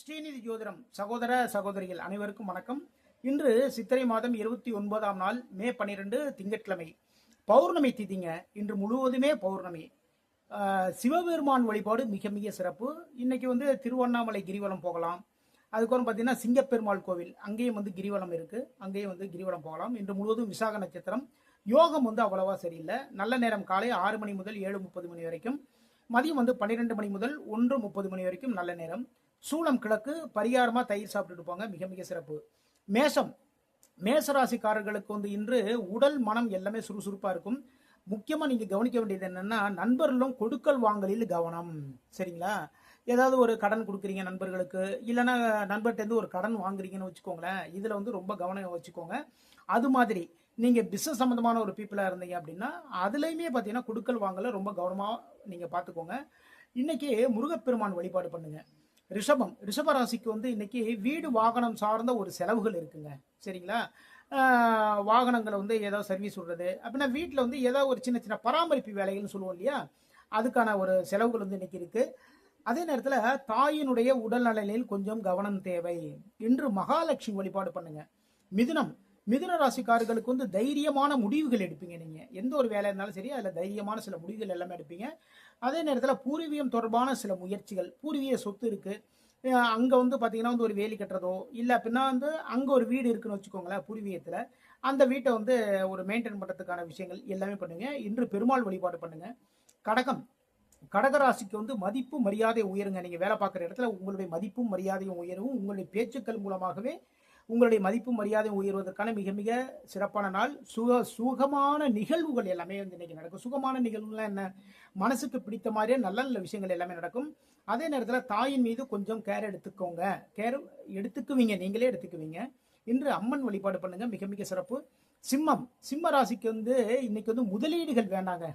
ஸ்ரீநிதி ஜோதிடம் சகோதர சகோதரிகள் அனைவருக்கும் வணக்கம். இன்று சித்திரை மாதம் இருபத்தி ஒன்பதாம் நாள் மே பன்னிரெண்டு திங்கட்கிழமை. பௌர்ணமி திதிங்க. இன்று முழுவதுமே பௌர்ணமி. சிவபெருமான் வழிபாடு மிக மிக சிறப்பு. இன்னைக்கு வந்து திருவண்ணாமலை கிரிவலம் போகலாம். அதுக்கப்புறம் பார்த்தீங்கன்னா சிங்கப்பெருமாள் கோவில். அங்கேயும் வந்து கிரிவலம் இருக்கு. அங்கேயும் வந்து கிரிவலம் போகலாம். இன்று முழுவதும் விசாக நட்சத்திரம். யோகம் வந்து அவ்வளவா சரியில்லை. நல்ல நேரம் காலை ஆறு மணி முதல் ஏழு முப்பது மணி வரைக்கும். மதியம் வந்து பன்னிரெண்டு மணி முதல் ஒன்று முப்பது மணி வரைக்கும் நல்ல நேரம். சூளம் கிழக்கு பரிகாரமாக தயிர் சாப்பிட்டுட்டு போங்க. மிக மிக சிறப்பு. மேஷம். மேசராசிக்காரர்களுக்கு வந்து இன்று உடல் மனம் எல்லாமே சுறுசுறுப்பாக இருக்கும். முக்கியமாக நீங்கள் கவனிக்க வேண்டியது என்னென்னா நண்பர்களும் கொடுக்கல் வாங்கலில் கவனம். சரிங்களா? ஏதாவது ஒரு கடன் கொடுக்குறீங்க நண்பர்களுக்கு. இல்லைன்னா நண்பர்கிட்டேருந்து ஒரு கடன் வாங்குறீங்கன்னு வச்சுக்கோங்களேன். இதில் வந்து ரொம்ப கவனம் வச்சுக்கோங்க. அது மாதிரி நீங்கள் பிஸ்னஸ் சம்மந்தமான ஒரு பீப்புளாக இருந்தீங்க அப்படின்னா அதுலேயுமே பார்த்தீங்கன்னா கொடுக்கல் வாங்கல ரொம்ப கவனமாக நீங்கள் பார்த்துக்கோங்க இன்றைக்கி முருகப்பெருமான் வழிபாடு பண்ணுங்கள் ரிஷபம். ரிஷபராசிக்கு வந்து இன்னைக்கு வீடு வாகனம் சார்ந்த ஒரு செலவுகள் இருக்குங்க. சரிங்களா? வாகனங்களை வந்து ஏதோ சர்வீஸ் விடுறது. அப்படின்னா வீட்டில் வந்து ஏதோ ஒரு சின்ன சின்ன பராமரிப்பு வேலைகள்னு சொல்லுவோம் இல்லையா? அதுக்கான ஒரு செலவுகள் வந்து இன்னைக்கு இருக்கு. அதே நேரத்தில் தாயினுடைய உடல்நலனில் கொஞ்சம் கவனம் தேவை. இன்று மகாலட்சுமி வழிபாடு பண்ணுங்க. மிதுனம். மிதுன ராசிக்காரர்களுக்கு வந்து தைரியமான முடிவுகள் எடுப்பீங்க நீங்க. எந்த ஒரு வேலை இருந்தாலும் சரி அதுல தைரியமான சில முடிவுகள் எல்லாமே எடுப்பீங்க. அதே நேரத்தில் பூர்வீகம் தொடர்பான சில முயற்சிகள் பூர்வீக சொத்து இருக்கு. அங்கே வந்து பார்த்தீங்கன்னா வந்து ஒரு வேலி கட்டுறதோ இல்லை அப்படின்னா வந்து அங்கே ஒரு வீடு இருக்குன்னு வச்சுக்கோங்களேன் பூர்வீகத்தில். அந்த வீட்டை வந்து ஒரு மெயின்டைன் பண்ணுறதுக்கான விஷயங்கள் எல்லாமே பண்ணுங்க. இன்று பெருமாள் வழிபாடு பண்ணுங்க. கடகம். கடகராசிக்கு வந்து மதிப்பு மரியாதை உயருங்க. நீங்கள் வேலை பார்க்குற இடத்துல உங்களுடைய மதிப்பும் மரியாதையும் உயரும் உங்களுடைய பேச்சுக்கள் மூலமாகவே உங்களுடைய மதிப்பு மரியாதை உயர்வதற்கான மிக மிக சிறப்பான நாள். சுக சுகமான நிகழ்வுகள் எல்லாமே வந்து இன்னைக்கு நடக்கும். சுகமான நிகழ்வுகள்லாம் என்ன? மனசுக்கு பிடித்த மாதிரியே நல்ல நல்ல விஷயங்கள் எல்லாமே நடக்கும். அதே நேரத்தில் தாயின் மீது கொஞ்சம் கேர் எடுத்துக்கோங்க. கேர் எடுத்துக்குவீங்க. நீங்களே எடுத்துக்குவீங்க. இன்று அம்மன் வழிபாடு பண்ணுங்க. மிக மிக சிறப்பு. சிம்மம். சிம்ம ராசிக்கு வந்து இன்னைக்கு வந்து முதலீடுகள் வேண்டாங்க.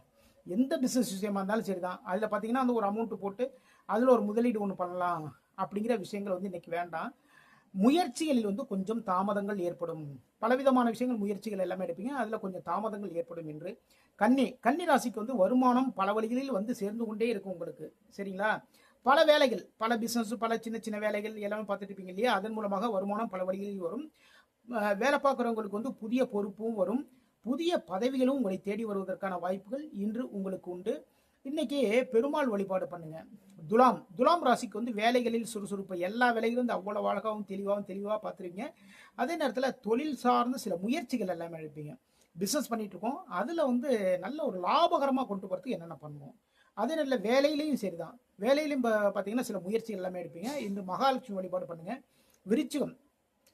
எந்த பிசினஸ் விஷயமா இருந்தாலும் சரிதான். அதில் பார்த்தீங்கன்னா வந்து ஒரு அமௌண்ட் போட்டு அதில் ஒரு முதலீடு ஒன்று பண்ணலாம் அப்படிங்கிற விஷயங்கள் வந்து இன்னைக்கு வேண்டாம். முயற்சிகளில் வந்து கொஞ்சம் தாமதங்கள் ஏற்படும். பலவிதமான விஷயங்கள் முயற்சிகள் எல்லாமே எடுப்பீங்க. அதில் கொஞ்சம் தாமதங்கள் ஏற்படும் என்று. கன்னி கன்னி ராசிக்கு வந்து வருமானம் பல வழிகளில் வந்து சேர்ந்து கொண்டே இருக்கும் உங்களுக்கு. சரிங்களா? பல வேலைகள் பல பிஸ்னஸ் பல சின்ன சின்ன வேலைகள் எல்லாமே பார்த்துட்டு இருப்பீங்க இல்லையா? அதன் மூலமாக வருமானம் பல வழிகளில் வரும். வேலை பார்க்குறவங்களுக்கு வந்து புதிய பொறுப்பும் வரும். புதிய பதவிகளும் உங்களை தேடி வருவதற்கான வாய்ப்புகள் இன்று உங்களுக்கு உண்டு. இன்னைக்கு பெருமாள் வழிபாடு பண்ணுங்க. துலாம் துலாம் ராசிக்கு வந்து வேலைகளில் சுறுசுறுப்பு எல்லா வேலைகளும் வந்து அழகாகவும் தெளிவாகவும் தெளிவாக பார்த்துருவீங்க அதே நேரத்தில் தொழில் சார்ந்த சில முயற்சிகள் எல்லாமே எடுப்பீங்க. பிஸ்னஸ் பண்ணிட்டு இருக்கோம். அதில் வந்து நல்ல ஒரு லாபகரமாக கொண்டு போகிறதுக்கு என்னென்ன பண்ணுவோம்? அதே நேரத்தில் வேலையிலையும் சரிதான். வேலையிலையும் இப்போ பார்த்தீங்கன்னா சில முயற்சிகள் எல்லாமே எடுப்பீங்க. இந்த மகாலட்சுமி வழிபாடு பண்ணுங்க. விருச்சிகம்.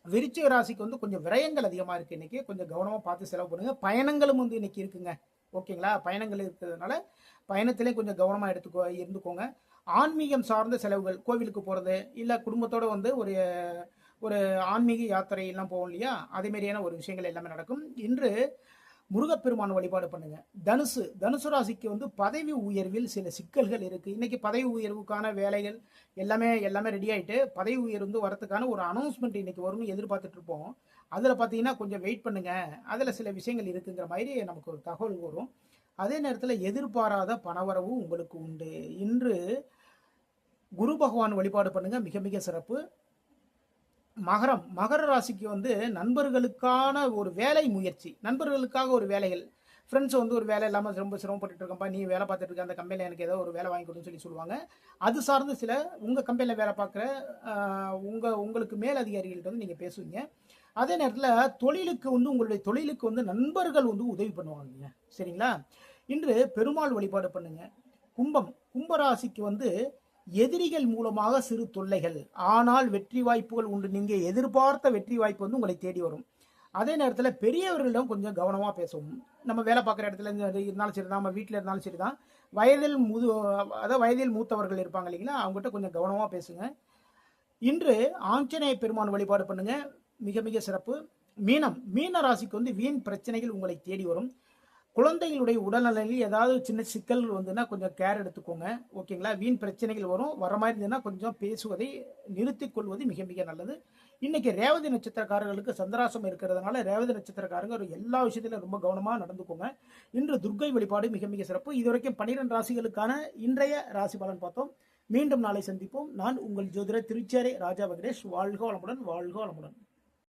விருச்சிக ராசிக்கு வந்து கொஞ்சம் விரயங்கள் அதிகமாக இருக்குது இன்னைக்கு. கொஞ்சம் கவனமாக பார்த்து செலவு பண்ணுங்கள் பயணங்களும் வந்து இன்னைக்கு இருக்குங்க. ஓகேங்களா? பயணங்கள் இருக்கிறதுனால பயணத்திலே கொஞ்சம் கவனமாக எடுத்துக்கோ இருந்துக்கோங்க. ஆன்மீகம் சார்ந்த செலவுகள் கோவிலுக்கு போகிறது இல்லை குடும்பத்தோடு வந்து ஒரு ஒரு ஆன்மீக யாத்திரை எல்லாம் போவோம் இல்லையா? அதே மாதிரியான ஒரு விஷயங்கள் எல்லாமே நடக்கும். இன்று முருகப்பெருமான் வழிபாடு பண்ணுங்க. தனுசு தனுசு ராசிக்கு வந்து பதவி உயர்வில் சில சிக்கல்கள் இருக்கு. இன்னைக்கு பதவி உயர்வுக்கான வேலைகள் எல்லாமே எல்லாமே ரெடி ஆயிட்டு பதவி உயர்வு வந்து வரதுக்கான ஒரு அனௌன்ஸ்மெண்ட் இன்னைக்கு வரும்னு எதிர்பார்த்துட்டு இருப்போம். அதில் பார்த்தீங்கன்னா கொஞ்சம் வெயிட் பண்ணுங்க. அதில் சில விஷயங்கள் இருக்குங்கிற மாதிரி நமக்கு ஒரு தகவல் வரும். அதே நேரத்தில் எதிர்பாராத பணவரவு உங்களுக்கு உண்டு. இன்று குரு பகவான் வழிபாடு பண்ணுங்க. மிக மிக சிறப்பு. மகரம். மகர ராசிக்கு வந்து நண்பர்களுக்கான ஒரு வேலை முயற்சி. நண்பர்களுக்காக ஒரு வேலைகள். ஃப்ரெண்ட்ஸ் வந்து ஒரு வேலை இல்லாமல் ரொம்ப சிரமப்பட்டு இருக்கம்பா நீ வேலை பார்த்துட்டு இருக்க அந்த கம்பெனியில் எனக்கு ஏதோ ஒரு வேலை வாங்கி கொடுன்னு சொல்லி சொல்லுவாங்க. அது சார்ந்து சில உங்கள் கம்பெனியில் வேலை பார்க்குற உங்கள் உங்களுக்கு மேல் அதிகாரிகள்கிட்ட வந்து நீங்கள் பேசுவீங்க. அதே நேரத்தில் தொழிலுக்கு வந்து உங்களுடைய தொழிலுக்கு வந்து நண்பர்கள் வந்து உதவி பண்ணுவாங்க சரிங்களா? இன்று பெருமாள் வழிபாடு பண்ணுங்க. கும்பம் கும்பராசிக்கு வந்து எதிரிகள் மூலமாக சிறு தொல்லைகள். ஆனால் வெற்றி வாய்ப்புகள் உண்டு. நீங்க எதிர்பார்த்த வெற்றி வாய்ப்பு வந்து உங்களை தேடி வரும். அதே நேரத்தில் பெரியவர்களிடம் கொஞ்சம் கவனமாக பேசவும். நம்ம வேலை பார்க்குற இடத்துல இருந்தாலும் சரி தான் நம்ம வீட்டில் இருந்தாலும் சரி தான் வயதில் முது அதாவது வயதில் மூத்தவர்கள் இருப்பாங்க இல்லைங்களா? அவங்ககிட்ட கொஞ்சம் கவனமாக பேசுங்க. இன்று ஆஞ்சநேய பெருமான் வழிபாடு பண்ணுங்க. மிக மிக சிறப்பு. மீனம். மீன ராசிக்கு வந்து வீண் பிரச்சனைகள் உங்களை தேடி வரும். குழந்தைகளுடைய உடல்நலனில் ஏதாவது சின்ன சிக்கல்கள் வந்துன்னா கொஞ்சம் கேர் எடுத்துக்கோங்க. ஓகேங்களா வீண் பிரச்சனைகள் வரும். வர மாதிரி இருந்ததுன்னா கொஞ்சம் பேசுவதை நிறுத்திக் கொள்வது மிக மிக நல்லது. இன்னைக்கு ரேவதி நட்சத்திரக்காரர்களுக்கு சந்திராசம் இருக்கிறதுனால ரேவதி நட்சத்திரக்காரங்க ஒரு எல்லா விஷயத்திலும் ரொம்ப கவனமாக நடந்துக்கோங்க. இன்று துர்க்கை வழிபாடு மிக மிக சிறப்பு. இதுவரைக்கும் பன்னிரெண்டு ராசிகளுக்கான இன்றைய ராசி பலன் பார்த்தோம். மீண்டும் நாளை சந்திப்போம். நான் உங்கள் ஜோதிடர் திருச்சேரை ராஜா வெங்கடேஷ். வாழ்க வளமுடன் வாழ்க வளமுடன்.